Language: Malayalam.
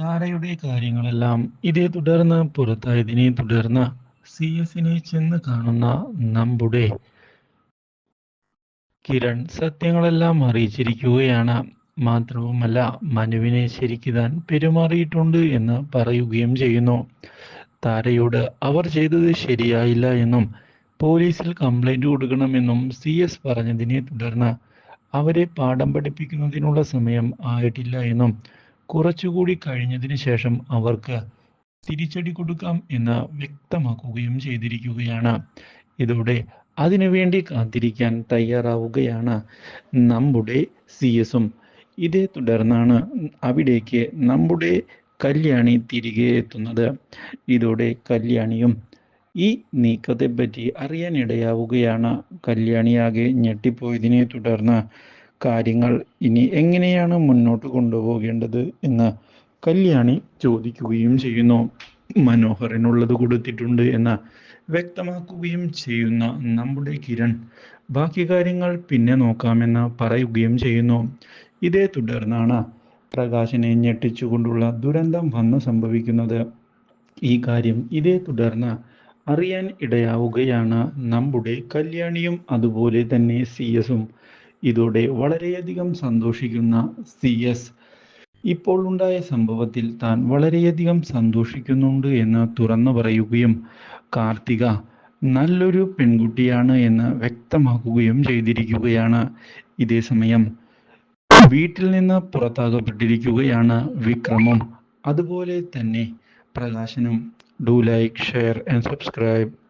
താരയുടെ കാര്യങ്ങളെല്ലാം ഇതേ തുടർന്ന് പുറത്തായതിനെ തുടർന്ന് സി എസിനെ ചെന്ന് കാണുന്ന നമ്മുടെ കിരൺ സത്യങ്ങളെല്ലാം അറിയിച്ചിരിക്കുകയാണ്. മാത്രവുമല്ല മനുവിനെ ശരിക്ക് താൻ പെരുമാറിയിട്ടുണ്ട് എന്ന് പറയുകയും ചെയ്യുന്നു. താരയോട് അവർ ചെയ്തത് ശരിയായില്ല എന്നും പോലീസിൽ കംപ്ലൈന്റ് കൊടുക്കണമെന്നും സി എസ് പറഞ്ഞതിനെ തുടർന്ന് അവരെ പാഠം പഠിപ്പിക്കുന്നതിനുള്ള സമയം ആയിട്ടില്ല എന്നും കുറച്ചുകൂടി കഴിഞ്ഞതിന് ശേഷം അവർക്ക് തിരിച്ചടി കൊടുക്കാം എന്ന് വ്യക്തമാക്കുകയും ചെയ്തിരിക്കുകയാണ്. ഇതോടെ അതിനുവേണ്ടി കാത്തിരിക്കാൻ തയ്യാറാവുകയാണ് നമ്മുടെ സി എസും. ഇതേ തുടർന്നാണ് അവിടേക്ക് നമ്മുടെ കല്യാണി തിരികെ എത്തുന്നത്. ഇതോടെ കല്യാണിയും ഈ നീക്കത്തെപ്പറ്റി അറിയാനിടയാവുകയാണ്. കല്യാണിയാകെ ഞെട്ടിപ്പോയതിനെ തുടർന്ന് കാര്യങ്ങൾ ഇനി എങ്ങനെയാണ് മുന്നോട്ട് കൊണ്ടുപോകേണ്ടത് എന്ന് കല്യാണി ചോദിക്കുകയും ചെയ്യുന്നു. മനോഹരനുള്ളത് കൊടുത്തിട്ടുണ്ട് എന്ന് വ്യക്തമാക്കുകയും ചെയ്യുന്ന നമ്മുടെ കിരൺ ബാക്കി കാര്യങ്ങൾ പിന്നെ നോക്കാമെന്ന് പറയുകയും ചെയ്യുന്നു. ഇതേ തുടർന്നാണ് പ്രകാശനെ ഞെട്ടിച്ചുകൊണ്ടുള്ള ദുരന്തം വന്നു സംഭവിക്കുന്നത്. ഈ കാര്യം ഇതേ തുടർന്ന് അറിയാൻ ഇടയാവുകയാണ് നമ്മുടെ കല്യാണിയും അതുപോലെ തന്നെ സി എസും. ഇതോടെ വളരെയധികം സന്തോഷിക്കുന്ന സി എസ് ഇപ്പോൾ ഉണ്ടായ സംഭവത്തിൽ താൻ വളരെയധികം സന്തോഷിക്കുന്നുണ്ട് എന്ന് തുറന്നു പറയുകയും കാർത്തിക നല്ലൊരു പെൺകുട്ടിയാണ് എന്ന് വ്യക്തമാക്കുകയും ചെയ്തിരിക്കുകയാണ്. ഇതേ സമയം വീട്ടിൽ നിന്ന് പുറത്താകപ്പെട്ടിരിക്കുകയാണ് വിക്രമും. അതുപോലെ തന്നെ പ്രകാശനും. Do like share and subscribe.